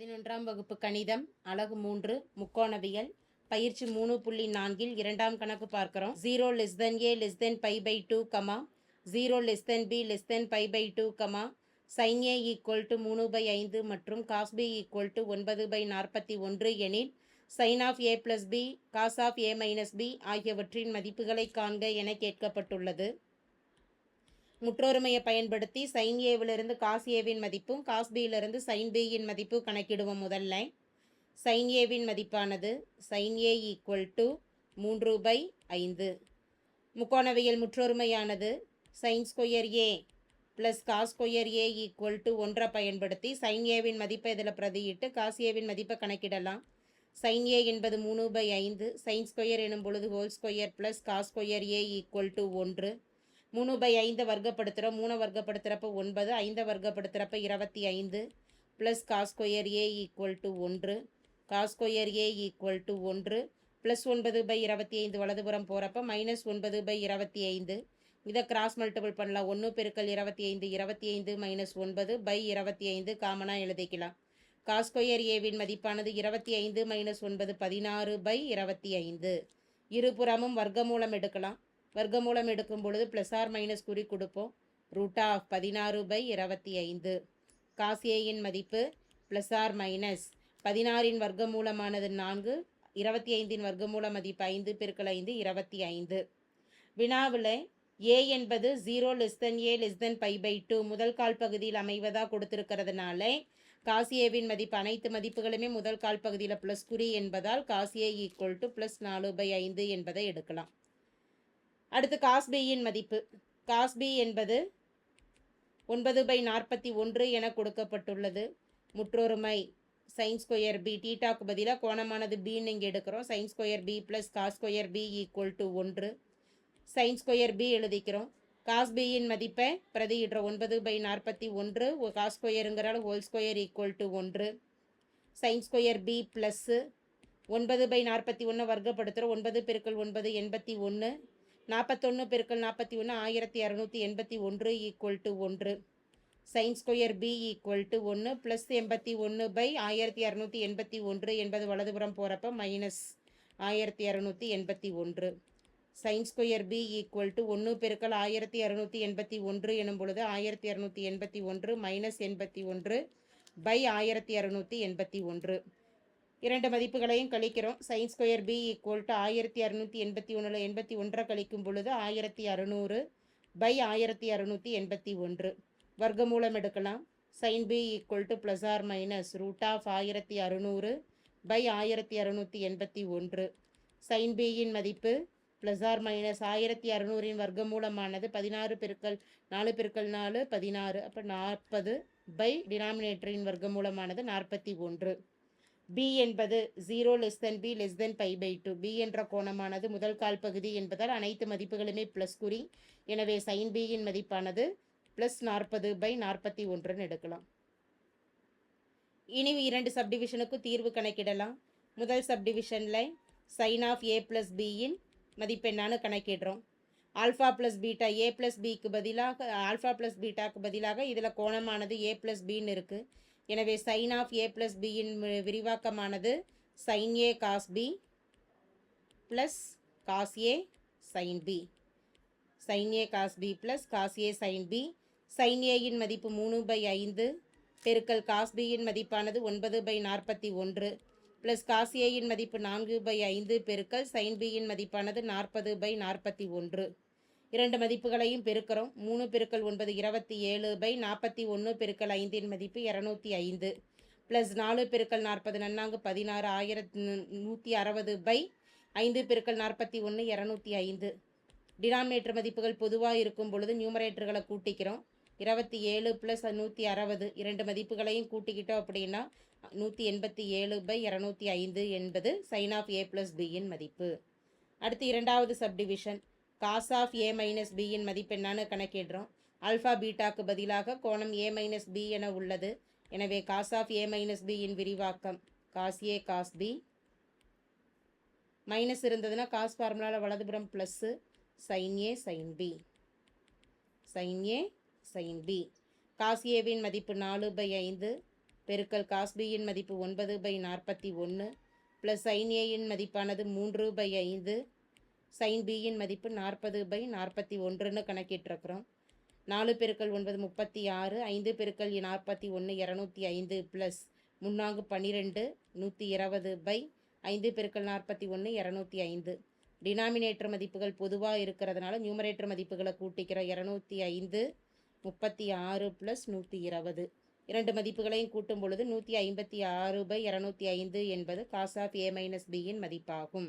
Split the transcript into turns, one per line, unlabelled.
பதினொன்றாம் வகுப்பு கணிதம் அழகு மூன்று முக்கோணவியல் பயிற்சி மூணு புள்ளி நான்கில் இரண்டாம் கணக்கு பார்க்கிறோம். Zero less than A less than pi by two comma zero less than B less than pi by two comma sine A equal to மூணு பை ஐந்து மற்றும் காஸ் பி ஈக்குவல் டு ஒன்பது பை நாற்பத்தி ஒன்று எனில் sine of A plus B cos of A minus B ஆகியவற்றின் மதிப்புகளை காண்க என கேட்கப்பட்டுள்ளது. முற்றொருமையை பயன்படுத்தி சைன் ஏவிலிருந்து காஸ் ஏவின் மதிப்பும் காஸ் பியிலிருந்து சைன் பியின் மதிப்பு கணக்கிடுவோம் முதல்ல. சைன் ஏவின் மதிப்பானது சைன் ஏ ஈக்குவல் டு மூன்று பை ஐந்து. முக்கோணவியல் முற்றொருமையானது sine square A plus cos square A equal to ஒன்றை பயன்படுத்தி சைன் ஏவின் மதிப்பை இதில் பிரதியிட்டு காஸ் ஏவின் மதிப்பை கணக்கிடலாம். சைன் ஏ என்பது மூணு பை ஐந்து சைன் ஸ்கொயர் எனும் பொழுது whole square plus cos square A equal to ஒன்று. மூணு பை ஐந்தை வர்க்கப்படுத்துகிறோம் மூணை வர்க்கப்படுத்துகிறப்ப ஒன்பது ஐந்தை வர்க்கப்படுத்துகிறப்ப இருபத்தி ஐந்து plus cos square A equal to ஒன்று. Cos square A equal to ஒன்று ப்ளஸ் ஒன்பது பை இருபத்தி ஐந்து வலதுபுறம் போகிறப்ப மைனஸ் ஒன்பது பை இருபத்தி ஐந்து. இதை கிராஸ் மல்டிபிள் பண்ணலாம். ஒன்று பெருக்கல் இருபத்தி ஐந்து இருபத்தி ஐந்து மைனஸ் ஒன்பது பை இருபத்தி ஐந்து காமனாக எழுதிக்கலாம். காஸ்கொயர் ஏவின் மதிப்பானது இருபத்தி ஐந்து மைனஸ் ஒன்பது பதினாறு பை இருபத்தி ஐந்து. இருபுறமும் வர்க்கமூலம் எடுக்கலாம். வர்க்கமூலம் எடுக்கும் பொழுது ப்ளஸ் ஆர் மைனஸ் குறி கொடுப்போம். ரூட் ஆஃப் பதினாறு பை இருபத்தி ஐந்து. காசியேயின் மதிப்பு ப்ளஸ் ஆர் மைனஸ் பதினாறின் வர்க்கமூலமானது நான்கு இருபத்தி ஐந்தின் வர்க்கமூல மதிப்பு ஐந்து பெருக்கல் ஐந்து இருபத்தி ஐந்து. வினாவில் ஏ என்பது zero less than A less than pi by two முதல் கால் பகுதியில் அமைவதாக கொடுத்துருக்கிறதுனால காசியேவின் மதிப்பு அனைத்து மதிப்புகளுமே முதல் கால் பகுதியில் ப்ளஸ் குறி என்பதால் cos A equal to plus நாலு பை ஐந்து என்பதை எடுக்கலாம். அடுத்து காஸ்பியின் மதிப்பு. காஸ்பி என்பது ஒன்பது பை நாற்பத்தி ஒன்று என கொடுக்கப்பட்டுள்ளது. முற்றொருமை சைன் ஸ்கொயர் பி டீட்டாக்கு பதிலாக கோணமானது பின்னு இங்கே எடுக்கிறோம். Sine square B plus cos square B equal to ஒன்று. சைன் ஸ்கொயர் பி எழுதிக்கிறோம். காஸ் பியின் மதிப்பை பிரதியிடுறோம். ஒன்பது பை நாற்பத்தி ஒன்று காஸ் ஸ்கொயருங்கிறால ஹோல் ஸ்கொயர் ஈக்குவல் டு ஒன்று. சைன் ஸ்கொயர் பி ப்ளஸ்ஸு ஒன்பது பை நாற்பத்தி ஒன்று வர்க்கப்படுத்துகிறோம் ஒன்பது பெருக்கள் ஒன்பது எண்பத்தி ஒன்று நாற்பத்தொன்று பெருக்கல் நாற்பத்தி ஒன்று ஆயிரத்தி இரநூத்தி எண்பத்தி ஒன்று ஈக்குவல் டு ஒன்று. Sine square B equal to ஒன்று ப்ளஸ் எண்பத்தி ஒன்று பை ஆயிரத்தி இரநூத்தி எண்பத்தி ஒன்று என்பது வலதுபுறம் போகிறப்ப மைனஸ் ஆயிரத்தி இரநூத்தி எண்பத்தி ஒன்று. Sine square B equal to ஒன்று பெருக்கல் ஆயிரத்தி இரநூத்தி எண்பத்தி ஒன்று எனும் பொழுது ஆயிரத்தி இரநூத்தி எண்பத்தி ஒன்று மைனஸ் எண்பத்தி ஒன்று பை ஆயிரத்தி இரநூத்தி எண்பத்தி ஒன்று. இரண்டு மதிப்புகளையும் கழிக்கிறோம். Sine square B equal to ஆயிரத்தி அறுநூற்றி எண்பத்தி ஒன்றில் எண்பத்தி ஒன்றை கழிக்கும் பொழுது ஆயிரத்தி அறநூறு பை ஆயிரத்தி அறுநூற்றி எண்பத்தி ஒன்று. வர்க்கமூலம் எடுக்கலாம். Sine B equal to plus or minus root of ஆயிரத்தி அறுநூறு பை ஆயிரத்தி அறுநூற்றி எண்பத்தி ஒன்று. சைன் பியின் மதிப்பு ப்ளஸ் ஆர் மைனஸ் ஆயிரத்தி அறநூறின் வர்க்கமூலமானது பதினாறு பெருக்கல் நாலு பெருக்கல் நாலு பதினாறு அப்போ நாற்பது பை டினாமினேட்டரின் வர்க்கமூலமானது நாற்பத்தி ஒன்று. பி என்பது zero less than B less than pi by two B என்ற கோணமானது முதல் கால் பகுதி என்பதால் அனைத்து மதிப்புகளுமே ப்ளஸ் குறி எனவே சைன் பியின் மதிப்பானது ப்ளஸ் நாற்பது பை நாற்பத்தி ஒன்றுன்னு எடுக்கலாம். இனி இரண்டு சப்டிவிஷனுக்கு தீர்வு கணக்கிடலாம். முதல் சப்டிவிஷனில் சைன் ஆஃப் ஏ ப்ளஸ் பியின் மதிப்பெண்ணான்னு கணக்கிடுறோம். Alpha plus beta A plus பிக்கு பதிலாக ஆல்ஃபா ப்ளஸ் பீட்டாக்கு பதிலாக இதில் கோணமானது ஏ ப்ளஸ் பின்னு இருக்குது எனவே சைன் ஆஃப் ஏ ப்ளஸ் பியின் விரிவாக்கமானது sine A cos B plus cos A sine B sine A cos B plus cos A sine B sine ஏயின் மதிப்பு மூணு by ஐந்து பெருக்கல் காஸ் பியின் மதிப்பானது ஒன்பது பை நாற்பத்தி ஒன்று ப்ளஸ் காஸ் ஏயின் மதிப்பு நான்கு பை ஐந்து பெருக்கல் சைன் பியின் மதிப்பானது நாற்பது பை நாற்பத்தி ஒன்று. இரண்டு மதிப்புகளையும் பெருக்கிறோம். மூணு பெருக்கல் ஒன்பது இருபத்தி ஏழு பை நாற்பத்தி ஒன்று பெருக்கல் ஐந்தின் மதிப்பு இரநூத்தி ஐந்து. ப்ளஸ் நாலு பெருக்கல் நாற்பது நன்னாங்கு பதினாறு ஆயிரத்தி நூற்றி அறுபது பை ஐந்து பெருக்கல் நாற்பத்தி ஒன்று இரநூத்தி ஐந்து. டினாமினேட்டர் மதிப்புகள் பொதுவாக இருக்கும் பொழுது நியூமரேட்டர்களை கூட்டிக்கிறோம். இருபத்தி ஏழு ப்ளஸ் நூற்றி அறுபது இரண்டு மதிப்புகளையும் கூட்டிக்கிட்டோம் அப்படின்னா நூற்றி எண்பத்தி ஏழு பை இரநூத்தி ஐந்து என்பது சைன் ஆஃப் ஏ ப்ளஸ் பியின் மதிப்பு. அடுத்து இரண்டாவது subdivision. Cos of A minus பியின் மதிப்பு என்னன்னு கணக்கிடுறோம். ஆல்ஃபா பீட்டாக்கு பதிலாக கோணம் ஏ மைனஸ் பி என உள்ளது. எனவே காஸ் ஆஃப் ஏ மைனஸ் பியின் விரிவாக்கம் cos A cos B. Minus இருந்ததுன்னா காஸ் ஃபார்முலாவில் வலதுபுறம் plus sine A sine B sine A sine B cos ஏவின் மதிப்பு நாலு பை ஐந்து பெருக்கல் காஸ் பியின் மதிப்பு ஒன்பது பை நாற்பத்தி ஒன்று ப்ளஸ் சைன் ஏயின் மதிப்பானது மூன்று பை ஐந்து சைன் பியின் மதிப்பு நாற்பது பை நாற்பத்தி ஒன்றுன்னு கணக்கிட்டுருக்குறோம். நாலு பெருக்கள் ஒன்பது முப்பத்தி ஆறு ஐந்து பெருக்கல் நாற்பத்தி ஒன்று இரநூத்தி ஐந்து ப்ளஸ் முன்னாங்கு பன்னிரெண்டு நூற்றி இருபது பை ஐந்து பெருக்கல் நாற்பத்தி ஒன்று இரநூத்தி ஐந்து. டினாமினேட்டர் மதிப்புகள் பொதுவாக இருக்கிறதுனால நியூமரேட்டர் மதிப்புகளை கூட்டிக்கிறோம். இரநூத்தி ஐந்து முப்பத்தி ஆறு ப்ளஸ் நூற்றி இருபது. இரண்டு மதிப்புகளையும் கூட்டும் பொழுது நூற்றி ஐம்பத்தி ஆறு பை இரநூத்தி ஐந்து என்பது காஸ் ஆஃப் ஏ மைனஸ் பியின் மதிப்பாகும்.